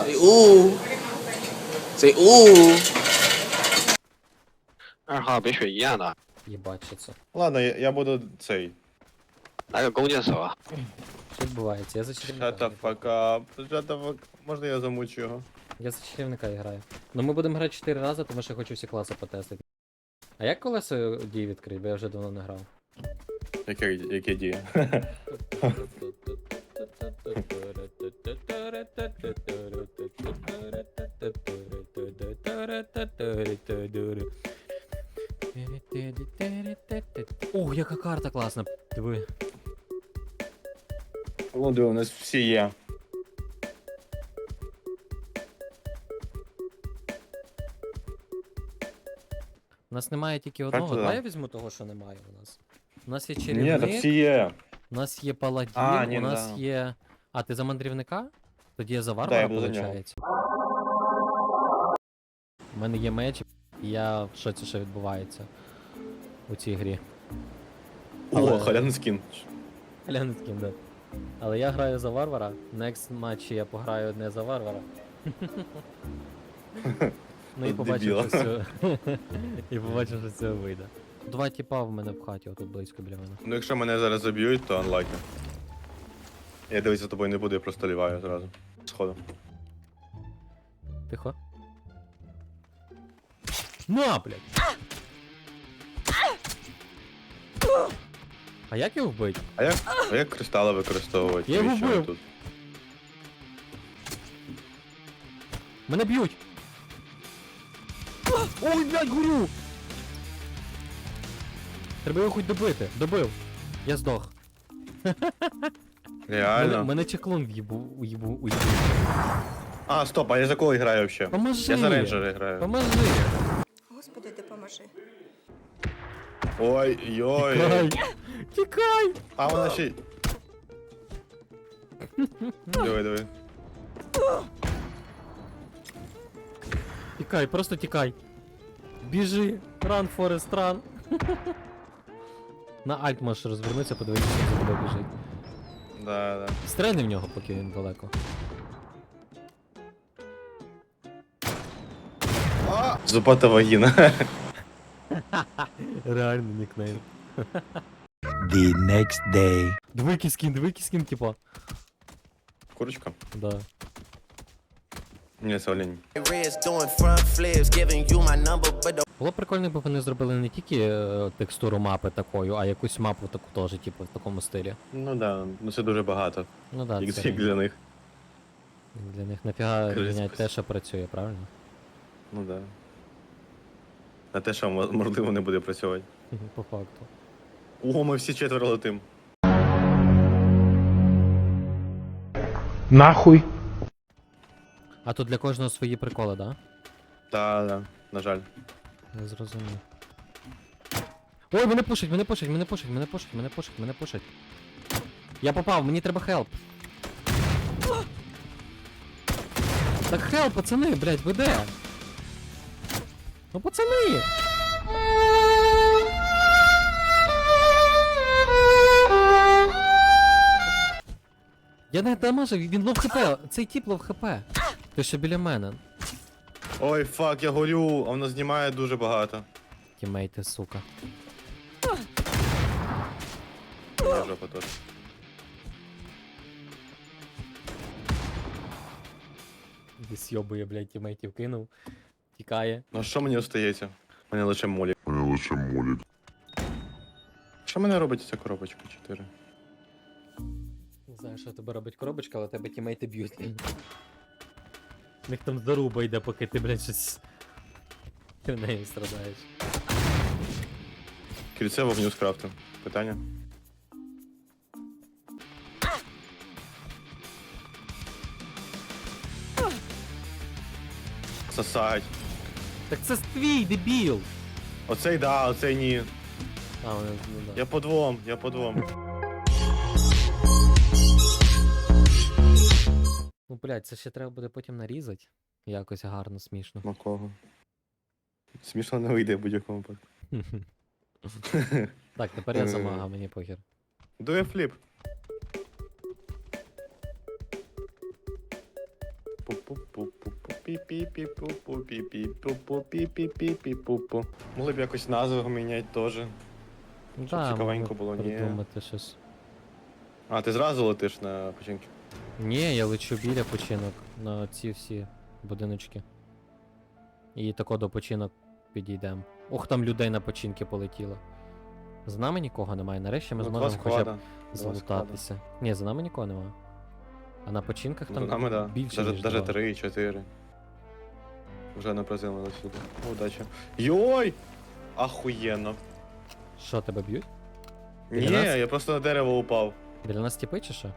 Say ooh. Say ooh. 二号别血一样的， Їбать, що це. Ладно, я, я буду цей. 来个弓箭手啊！ Що відбувається? Я за Shut чарівника. the fuck up. Shut the fuck. Можна я замучу його? Я за чарівника граю. Ну ми будемо грати 4 рази, тому що я хочу всі класи потестити. А як колесо дії відкрити, бо я вже давно не грав. Яке, яке діє? Ох, яка карта класна. Диви. Ну, диви, у нас всі є. У нас немає тільки одного. Давай я візьму того, що немає у нас. У нас є Ні, чарівник, та всі є. у нас є паладін, А, ні, у нас да. є. А, ти за мандрівника? Тоді я за Да, варвара, я буду за нього. виходить. У мене є меч, і я в шоці, що відбувається у цій грі. Але- О, халявний скін. Глянь з ким, да. Але я граю за варвара. Next матчі я пограю не за варвара. ну і От побачимо, що дебіла. це. І побачимо, що це вийде. Два тіпа в мене в хаті, отут близько біля мене. Ну, якщо мене зараз заб'ють, то unlucky. Я дивитися за тобою не буду, я просто ліваю зразу. Сходу. Тихо. На, блядь! А як його вбить? А як, а як кристали використовувати? Я його Навіщо вони вбив. тут? Мене б'ють! Ой, блядь, горю! Треба його хоч добити. Добив. Я здох. Реально? мене чеклун в'їбу, уїбу, уїбу. А, стоп, а я за кого граю взагалі? Поможи! Я за рейнджера граю. Поможи! Господи, допоможи. Ой, йой. Тікай! Тікай! А вона ще. й- Диви, диви. Тікай, просто тікай. Біжи! Ран, Форест, ран! На альт можеш розвернутися, подивитися, що за біжить. Да, да. Стрельни в нього, поки він далеко. Зубата вагіна. Реально нікнейм. The next day. Двойки скін, двойки скін, типа. Курочка? Да. Ні, це олень. Reds doing front flips, giving you my number, but the Було б прикольно, якби вони зробили не тільки е, текстуру мапи такою, а якусь мапу таку теж, типу, в такому стилі. Ну да, ну це дуже багато. Ну да, Як, це як для них. для них нафіга міняти те, що працює, правильно? Ну да. На те, що мо- можливо не буде працювати. По факту. Ого, ми всі четверо летим. Нахуй. А тут для кожного свої приколи, да? Та, да, на жаль. Не зрозумів. Ой, мене пушать, мене пушать, мене пушать, мене пушать, мене пушать, мене пушать. Я попав, мені треба хелп. Так хелп, пацани, блядь, ви де? Ну пацани! Я не дамажив, він лов хп, цей тип лов хп. Ти ще біля мене. Ой, фак, я горю, а воно знімає дуже багато. Тімейти, сука. Моя жопа теж. Десь йобує, блядь, тімейтів кинув. Тікає. Ну а що мені остається? Мене лише молі. Мене лише молять. Що мене робить ця коробочка 4? Не знаю, що тебе робить коробочка, але тебе тімейти б'ють. В них там заруба йде, поки ти, блядь, щось. Ти в неї страдаєш. Кільце вогню скрафтив. Питання? Сосать. Так це ж твій, дебіл! Оцей да, оцей ні. А, вони, ну да. Я по двом, я по двом. Блядь, це ще треба буде потім нарізати. Якось гарно, смішно. Макого. Смішно не вийде в будь-якому випадку. Так, тепер я замага, мені похер. Дує фліп. Пу-пу-пу-пу-пі-пі-пу-пу-пі-пі-пу-пу-пі-пі-пу-пу. Могли б якось назви міняти теж. Да, цікавенько було, ні. Придумати щось. А, ти зразу летиш на починки? Ні, я лечу біля починок на ці всі будиночки. І тако до починок підійдемо. Ох, там людей на починки полетіло. З нами нікого немає. Нарешті ми Ну, зможемо хоча б залутатися. Ні, за нами нікого немає. А на починках За там нами, да. більше. Даже, ніж даже два. три, чотири. Вже не приземлили сюди. Удачі. Йой! Ахуєнно. Що, тебе б'ють? Ні, нас? я просто на дерево упав. Біля нас тіпи чи що?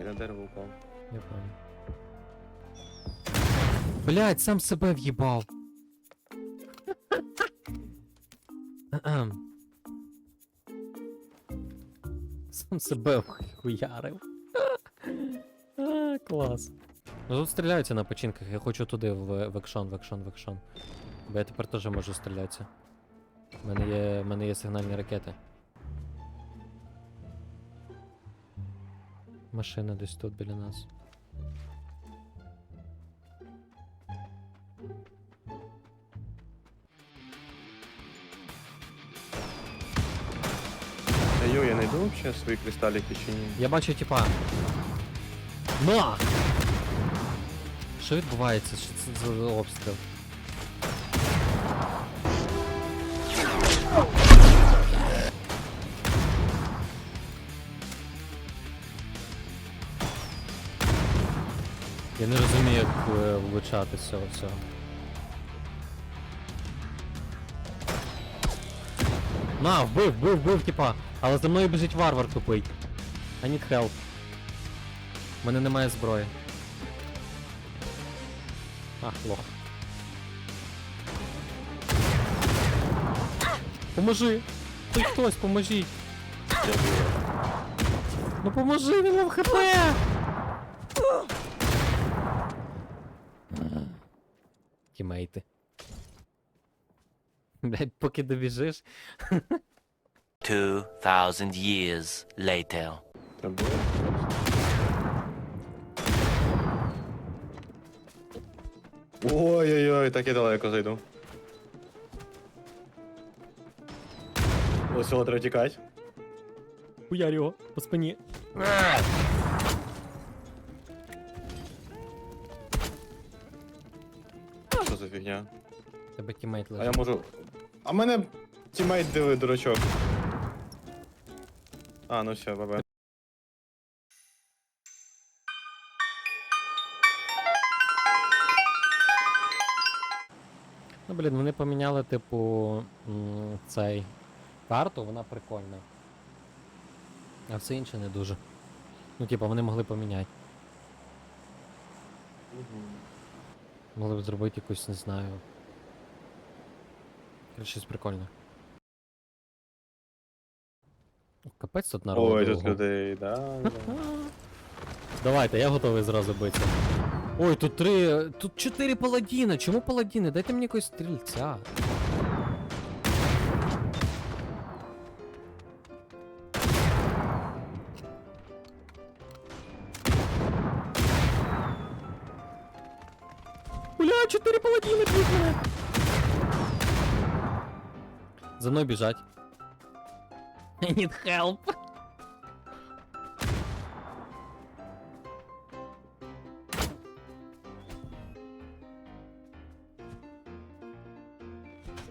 Я на дерево упав. Я понял. Блять, сам себе в'їбав. Сам себе хуярив. клас. Ну тут стріляються на починках, я хочу туди в, в екшон, в екшон, в екшон. Бо я тепер теж можу стрілятися. У мене є, мене є сигнальні ракети. Машина десь тут біля нас. Та йо, я знайду вообще свої кристаліки чи ні? Я бачу, типа. На! Що відбувається? Що це за обстріл? Я не розумію, як влучати з цього. На, вбив, вбив, вбив, типа. Але за мною біжить варвар тупий. I need help. У мене немає зброї. Ах, лох. Поможи! Хоч хтось, поможіть! Ну поможи, він мав хп! Тімейти. Блять, поки добіжиш. 2,000 years later. Ой-ой-ой, так я далеко зайду. Ось цього треба тікати. Хуярь його по спині. Фігня? Тебе тімейт А я лежить. можу. А мене тімейт диви, дурачок. А, ну все, бабе. Ну блін, вони поміняли, типу, м, цей карту, вона прикольна. А все інше не дуже. Ну, типу, вони могли поміняти. Могли б зробити якусь, не знаю. Щось прикольне. Капець тут народу. Ой, тут людей, да. да. Давайте, я готовий зразу битися. Ой, тут три. Тут чотири паладіна. Чому паладіни? Дайте мені якогось стрільця. За мною біжать. I need help.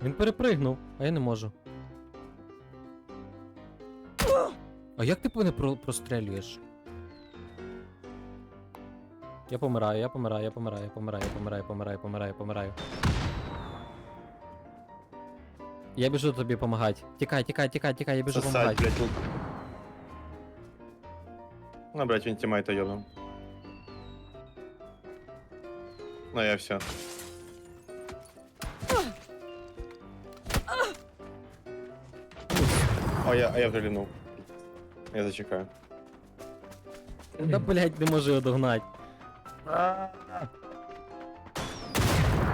Він перепригнув, а я не можу. А як ти мене про прострелюєш? Я помираю, я помираю, я помираю, я помираю, я помираю, помираю, помираю, помираю. Я біжу тобі помагати. Тікай, тікай, тікай, тікай, я біжу Сосать, помагати. блядь, лук. Ну, блядь, він тімейта йобнув. Ну, я все. А я, а я вже лінув. Я зачекаю. Да блять, не можу його догнати.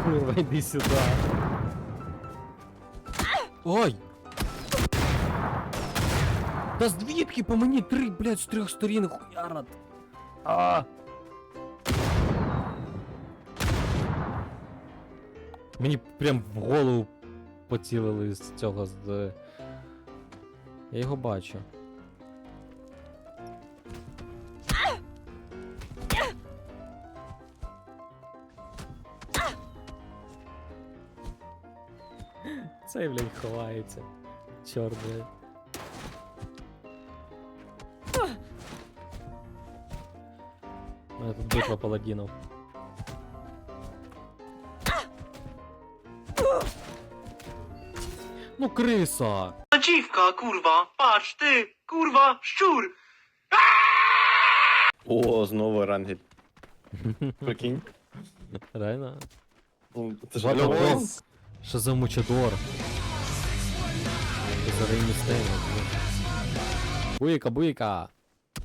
Курва, йди сюди. Ой! Да звідки по мені три, блядь, з трьох сторін хуярат. А. Мені прям в голову поцілили з цього з. Я його бачу. Цей, блядь, ховається. Чорт, блядь. У мене тут битва паладінов. Ну, криса! Dziwka, kurwa, patrz ty, kurwa, szczur! О, знову рангель. Прикинь. Реально? Ну, Це ж? Що за мучадор? За Рей Містеріо. Буйка, буйка!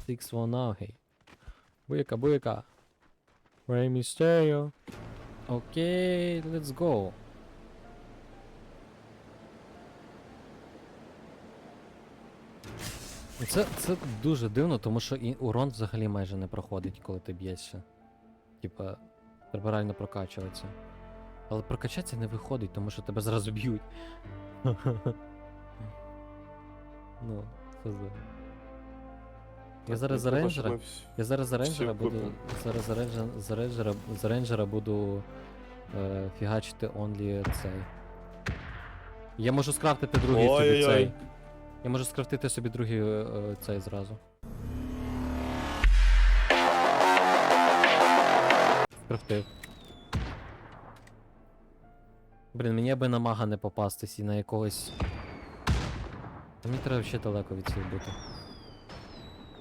Six one ногий. Буйка, буйка. Рей Містеріо. Окей, let's go. Це, це дуже дивно, тому що і урон взагалі майже не проходить, коли ти б'єшся. Типа, треба реально прокачуватися. Але прокачатися не виходить, тому що тебе зразу б'ють. ну, це зде. Я зараз за Ну, рейнджера. Я зараз за рейнджера буду. Зараз за рейнджера, за рейнджера, за рейнджера буду е, фігачити онлі цей. Я можу скрафтити другий собі цей. Я можу скрафтити собі другий е, е, цей зразу. Скрафтив. Блін, мені аби на мага не попастись і на якогось. Мені треба ще далеко від цього бути.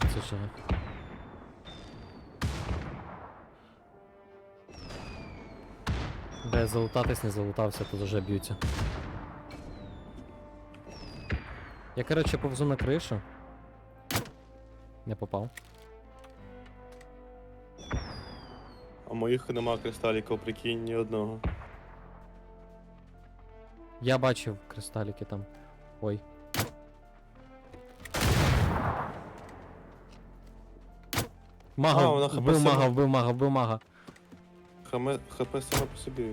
Це що? Де залутатись не залутався, тут вже б'ються. Я, коротше, повзу на кришу. Не попав. А моїх нема кристаліків, прикинь, ні одного. Я бачив кристаліки там. Ой. Мага, А, вона вбив хп мага, сама. вбив мага, вбив мага. Хаме, ХП саме по собі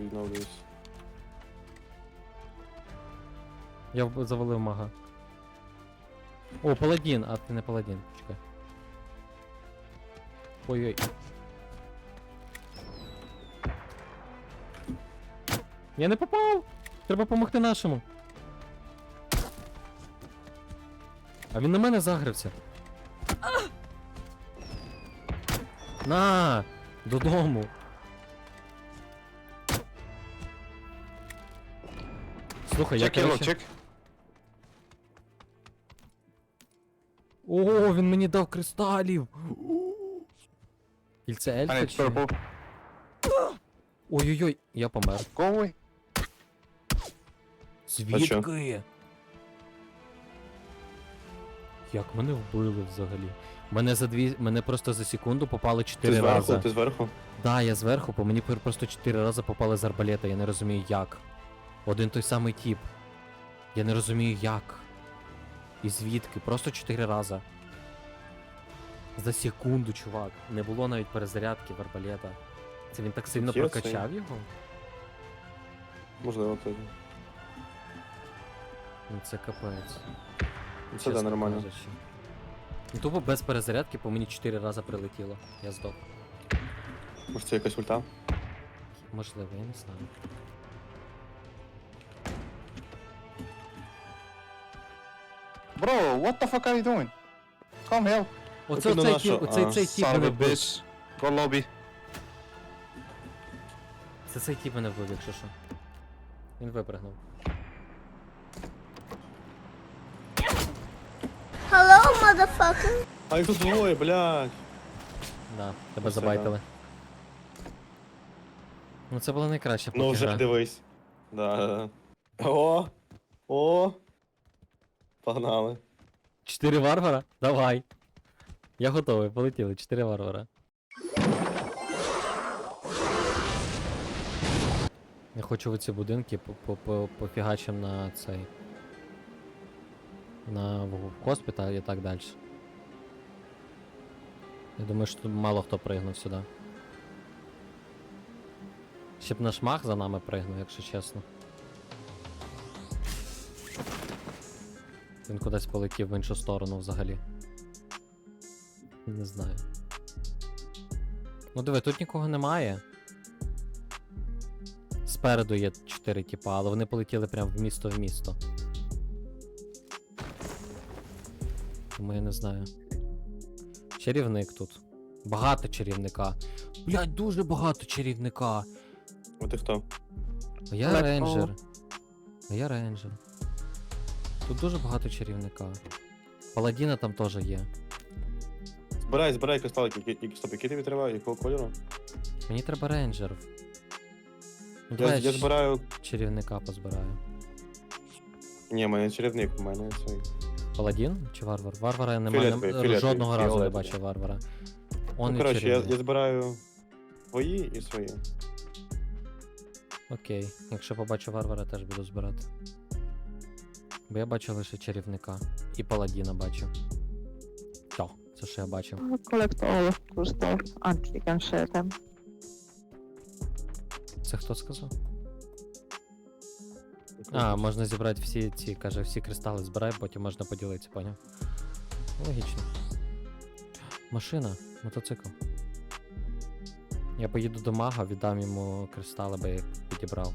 відновлюється. Я вб- завалив мага. О, паладін, а ти не паладін, чекай. Ой-ой. Я не попав! Треба допомогти нашому. А він на мене загрився. На! Додому. Слухай, я короче... О, він мені дав кристалів. Кільце ельфа чи? Ой-ой-ой, я помер. Ковий? Звідки? Як мене вбили взагалі? Мене за дві. Мене просто за секунду попали Ти 4 зверху, ти зверху? Да, я зверху, по мені просто 4 рази попали з арбалета, я не розумію як. Один той самий тип. Я не розумію як. І звідки? Просто 4 рази. За секунду, чувак. Не було навіть перезарядки в арбалета. Це він так сильно Є цей. прокачав його? Можливо, тоді. Ну це капець. Це да, нормально. кажучи. Ну, Тупо без перезарядки по мені 4 рази прилетіло. Я здох. Може це якась ульта? Можливо, я не знаю. Bro, what the fuck are you doing? Come help. Оце Викину цей нашу, тіп, оцей а, цей тіп мене вбив. Go lobby. Це цей тіп мене вбив, якщо що. Він випрыгнув. Motherfucker. А їх тут двоє, блядь. Да, тебе Оце забайтили. Ну це була найкраща Ну вже гра. дивись. Да, да, да. О! О! Погнали. Чотири варвара? Давай. Я готовий, полетіли, чотири варвара. Я хочу в ці будинки по- по- по- пофігачим на цей. На в- госпіталь і так далі. Я думаю, що тут мало хто пригнув сюди. Щоб наш мах за нами пригнув, якщо чесно. Він кудись полетів в іншу сторону взагалі. Не знаю. Ну диви, тут нікого немає. Спереду є 4 тіпа, але вони полетіли прямо в місто в місто. Тому я не знаю. Чарівник тут. Багато чарівника. Блять, дуже багато чарівника. А ти хто? А я рейнджер. А я рейнджер. Тут дуже багато чарівника. Паладіна там теж є. Збирай, збирай кристалики, які, які, стоп, які тобі треба, якого кольору? Мені треба рейнджерів. Ну, Я, давай я ч- збираю. чарівника позбираю. Ні, в мене чарівник, у мене цей. Паладін чи варвар? Варвара немає. Фіолетовий, нем- фіолетовий, Жодного разу не фіолетовий. бачив варвара. Он ну, коротше, я, я збираю свої і свої. Окей. Якщо побачу варвара, теж буду збирати. Бо я бачу лише чарівника. І паладіна бачу. То, це що я бачив. Collect all of crystal and you can share them. Це хто сказав? А, можна зібрати всі ці, каже, всі кристали збирай, потім можна поділитися, поняв? Логічно. Машина, мотоцикл. Я поїду до мага, віддам йому кристали, бо я їх підібрав.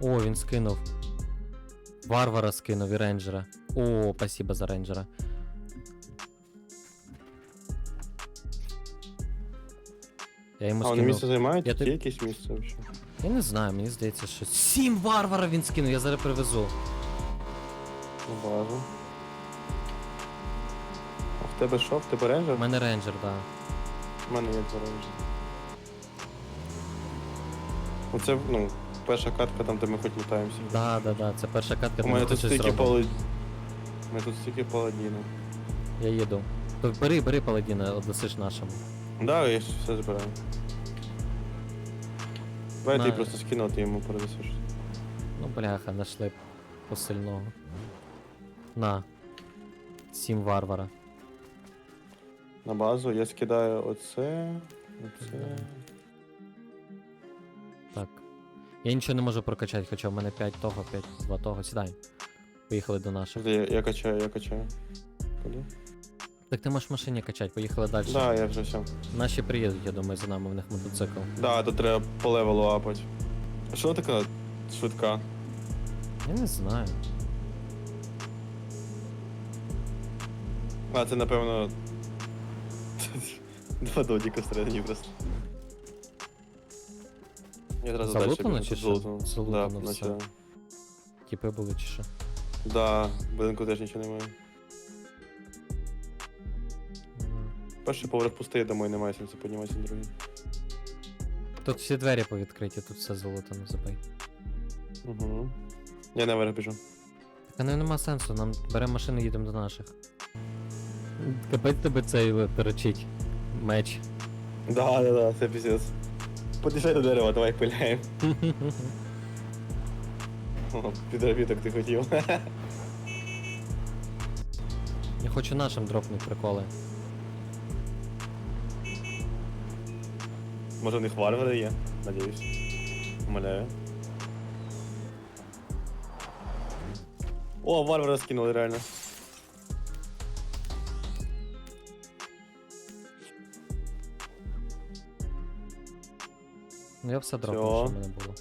О, він скинув. Варвара скинув і рейнджера. О, спасибо за рейнджера. Я йому А, вони скинув. місце займають? Я Є тобі- якесь місце взагалі? Я не знаю, мені здається, що. Сім варвара він скинув, я зараз привезу. Ну, базу. А в тебе що? В тебе У мене рейнджер, так. У мене є два рейнджер. Оце, ну, перша катка там, де ми хоч літаємося. Да, да, да, це перша катка, У мене ми тут щось стільки зробимо. паладів. У мене тут стільки паладінів. Я їду. То бери, бери паладіна, односиш нашому. Да, я все збираю. Давай ти просто скину, а ти йому передасиш. Ну, бляха, нашли посильного. На. Сім варвара. На базу я скидаю оце. Оце. Так. Я нічого не можу прокачати, хоча в мене 5 того, 5, 2 того. Сідай. Поїхали до наших. Я, я качаю, я качаю. Куди? Так ти можеш в машині качати, поїхали далі. Да, я вже все. Наші приїдуть, я думаю, за нами, в них мотоцикл. Да, тут треба по левелу апати. А що така швидка? Я не знаю. А, це напевно. Два додіка всередині просто. Я далі Залутано чи що? залутано. Все. Тіпи були чи що. да. будинку теж нічого немає. Перший поверх пустий, я думаю, немає сенсу підніматися на другий. Тут всі двері повідкриті, тут все золотано забий. Угу. Я наверх біжу. Так а не нема сенсу, нам беремо машину, і їдемо до наших. Капець тебе цей е, торочить. Меч. Да, да, да, це піздець. Під'їжджай до дерева, давай пиляємо. О, Підробіток ти хотів. Я хочу нашим дропнути приколи. Може в них варвари є? Надіюсь. Умоляю. О, варвара скинули реально. Ну я все дропнув, що в мене було.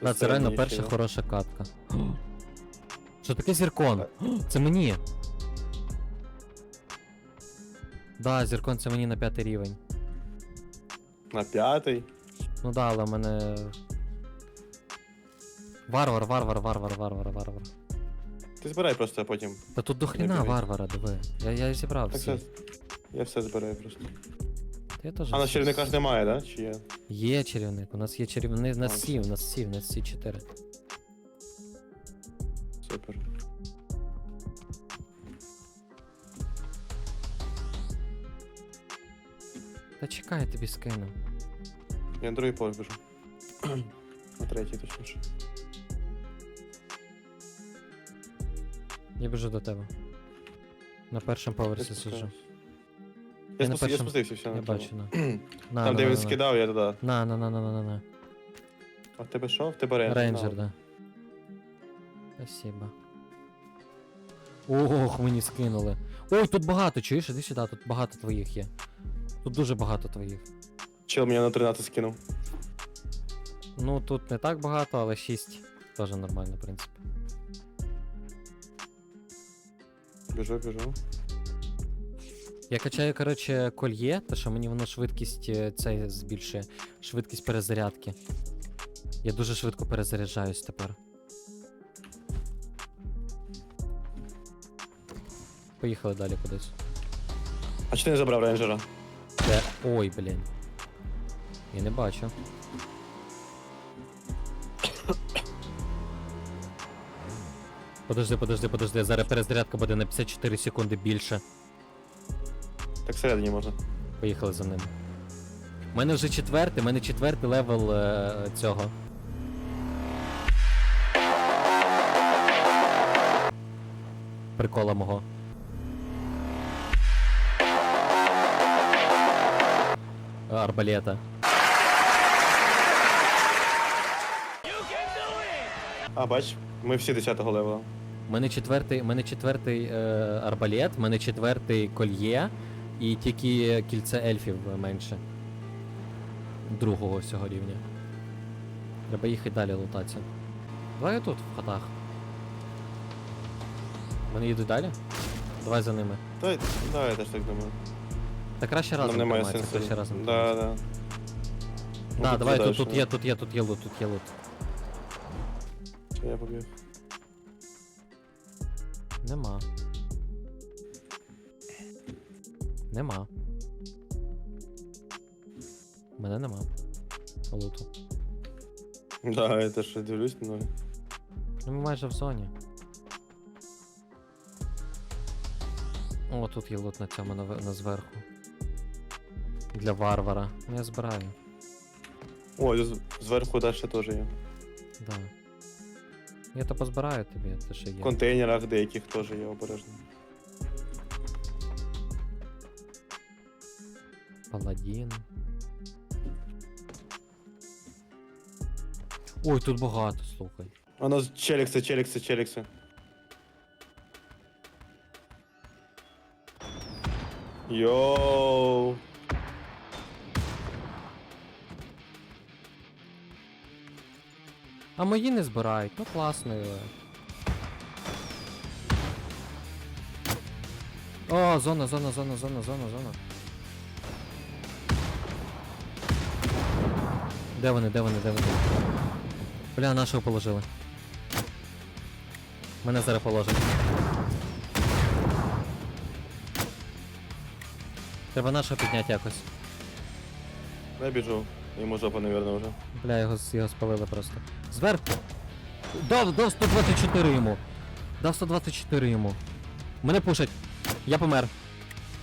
Тут А, це реально перша хороша катка. Що таке зіркон? Це мені. Да, зіркон це мені на п'ятий рівень. На п'ятий. Ну да, але в мене. Варвар, варвар, варвар, варвар, варвар. Ти збирай просто, а потім. Та тут до хріна варвара, диви. Я, я зібрав Так всі. все. Я все збираю просто. Та Я теж А на всі- червника ж немає, да? Чи є? Є чарівник, у нас є чарівник, у нас всі, у нас всі, у нас всі чотири. Супер. Та чекай, я тобі скину. Я на другий поверх біжу. На третій, точніше. Я біжу до тебе. На першому поверсі сиджу. Я, на спусти- я першому- спустився, все. Я на бачу, тому. на. На, Там, на, де на, він на. скидав, я туди. На, на, на, на, на, на, на. А в тебе що? В тебе рейнджер? Рейнджер, На. да. Спасибо. Ох, мені скинули. Ой, тут багато, чуєш? Іди сюди, тут багато твоїх є. Тут дуже багато твоїх. Чел мене на 13 скинув. Ну, тут не так багато, але 6 теж нормально, в принципі. Біжу, біжу. Я качаю, коротше, кольє, то що мені воно швидкість е, цей збільшує. Швидкість перезарядки. Я дуже швидко перезаряджаюсь тепер. Поїхали далі кудись. А чи ти не забрав рейнджера? Де? Ой, блін. Я не бачу. Подожди, подожди, подожди. Зараз перезарядка буде на 54 секунди більше. Так всередині можна. Поїхали за ним. У мене вже четвертий, у мене четвертий левел е, цього. Прикола мого. Арбалета. А, бач, ми всі 10-го левела. У мене четвертий, у мене четвертий е, арбалет, у мене четвертий кольє і тільки кільце ельфів менше. Другого всього рівня. Треба їхати далі лутатися. Давай тут, в хатах. Вони їдуть далі? Давай за ними. Та, да, я теж так думаю. Та краще разом Нам немає сенсу. краще разом. Да, да. Да, тут давай, тут, тут дальше. є, тут є, тут є лут, тут є лут. Чи я побіг? Нема. Нема. Мене нема. Луту. Да, я теж дивлюсь, ну. Ну, ми майже в зоні. О, тут є лут на цьому на, на зверху. Для варвара. Ну я збираю. О, з- зверху далі теж є. Да. Я то позбираю тобі, що є. В контейнерах деяких теж є обережно. Паладін. Ой, тут багато, слухай. А нас челікси, челікси, челікси. Йоу. А мої не збирають, ну класно. е. О, зона, зона, зона, зона, зона, зона. Де вони, де вони, де вони? Бля, нашого положили. Мене зараз положать. Треба нашого підняти якось. Я біжу. Йому жопа, наверное, вже. Бля, його, його спалили просто. Зверху. Дав, дав 124 йому. Дав 124 йому. Мене пушать. Я помер.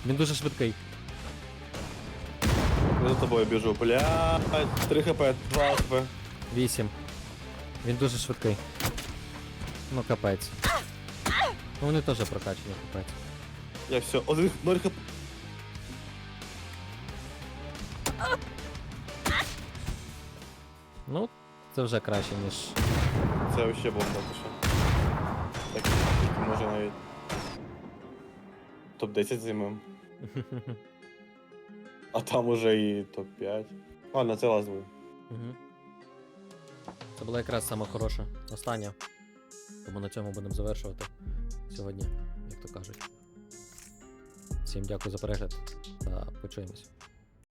Він дуже швидкий. Я за тобою біжу. Бля, 3 хп, 2 хп. 8. Він дуже швидкий. Ну капець. Ну вони теж прокачені, капець. Я все, 1, 0 хп. Це вже краще, ніж. Це вообще бомба, що. Так, може навіть. Топ-10 займем. А там уже і топ-5. Ладно, це лаз. Угу. Це була якраз сама хороша. Остання. Тому на цьому будемо завершувати сьогодні, як то кажуть. Всім дякую за перегляд та почуємось.